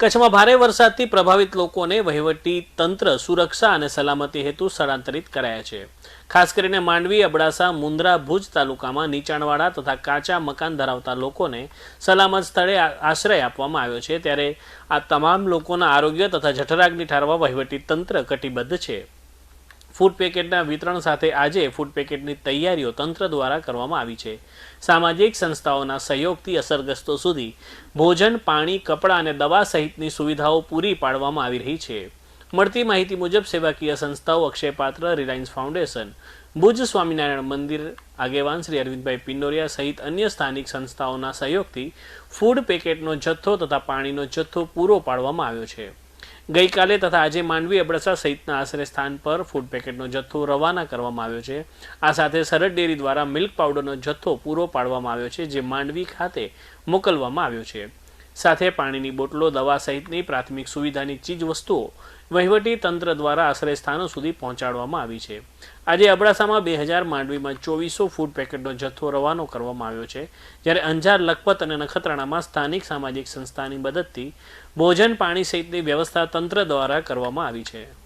કચ્છમાં ભારે વરસાદથી પ્રભાવિત લોકોને વહીવટી તંત્ર સુરક્ષા અને સલામતી હેતુ સ્થળાંતરિત કરાયા છે. ખાસ કરીને માંડવી, અબડાસા, મુન્દ્રા, ભુજ તાલુકામાં નીચાણવાળા તથા કાચા મકાન ધરાવતા લોકોને સલામત સ્થળે આશ્રય આપવામાં આવ્યો છે. ત્યારે આ તમામ લોકોના આરોગ્ય તથા જઠરાગ્નિ ઠારવા વહીવટી તંત્ર કટિબદ્ધ છે. ફૂડ પેકેટના વિતરણ સાથે આજે ફૂડ પેકેટની તૈયારીઓ તંત્ર દ્વારા કરવામાં આવી છે. સામાજિક સંસ્થાઓના સહયોગથી અસરગ્રસ્તો સુધી ભોજન, પાણી, કપડાં અને દવા સહિતની સુવિધાઓ પૂરી પાડવામાં આવી રહી છે. મળતી માહિતી મુજબ સેવાકીય સંસ્થાઓ અક્ષયપાત્ર રિલાયન્સ ફાઉન્ડેશન, ભુજ સ્વામિનારાયણ મંદિર, આગેવાન શ્રી અરવિંદભાઈ પિંડોરિયા સહિત અન્ય સ્થાનિક સંસ્થાઓના સહયોગથી ફૂડ પેકેટનો જથ્થો તથા પાણીનો જથ્થો પૂરો પાડવામાં આવ્યો છે. ગઈકાલે તથા આજે માંડવી અબડાસા સહિતના આશરે સ્થાન પર ફૂડ પેકેટનો જથ્થો રવાના કરવામાં આવ્યો છે. આ સાથે સરહદ ડેરી દ્વારા મિલ્ક પાવડરનો જથ્થો પૂરો પાડવામાં આવ્યો છે, જે માંડવી ખાતે મોકલવામાં આવ્યો છે. સાથે પાણીની બોટલો, દવા સહિતની પ્રાથમિક સુવિધાની ચીજ વસ્તુઓ વહીવટી તંત્ર દ્વારા આશ્રય સ્થાનો સુધી પહોંચાડવામાં આવી છે. આજે અબડાસામાં બે હજાર માંડવીમાં ચોવીસો ફૂડ પેકેટનો જથ્થો રવાનો કરવામાં આવ્યો છે, જ્યારે અંજાર, લખપત અને નખત્રાણામાં સ્થાનિક સામાજિક સંસ્થાની મદદથી ભોજન, પાણી સહિતની વ્યવસ્થા તંત્ર દ્વારા કરવામાં આવી છે.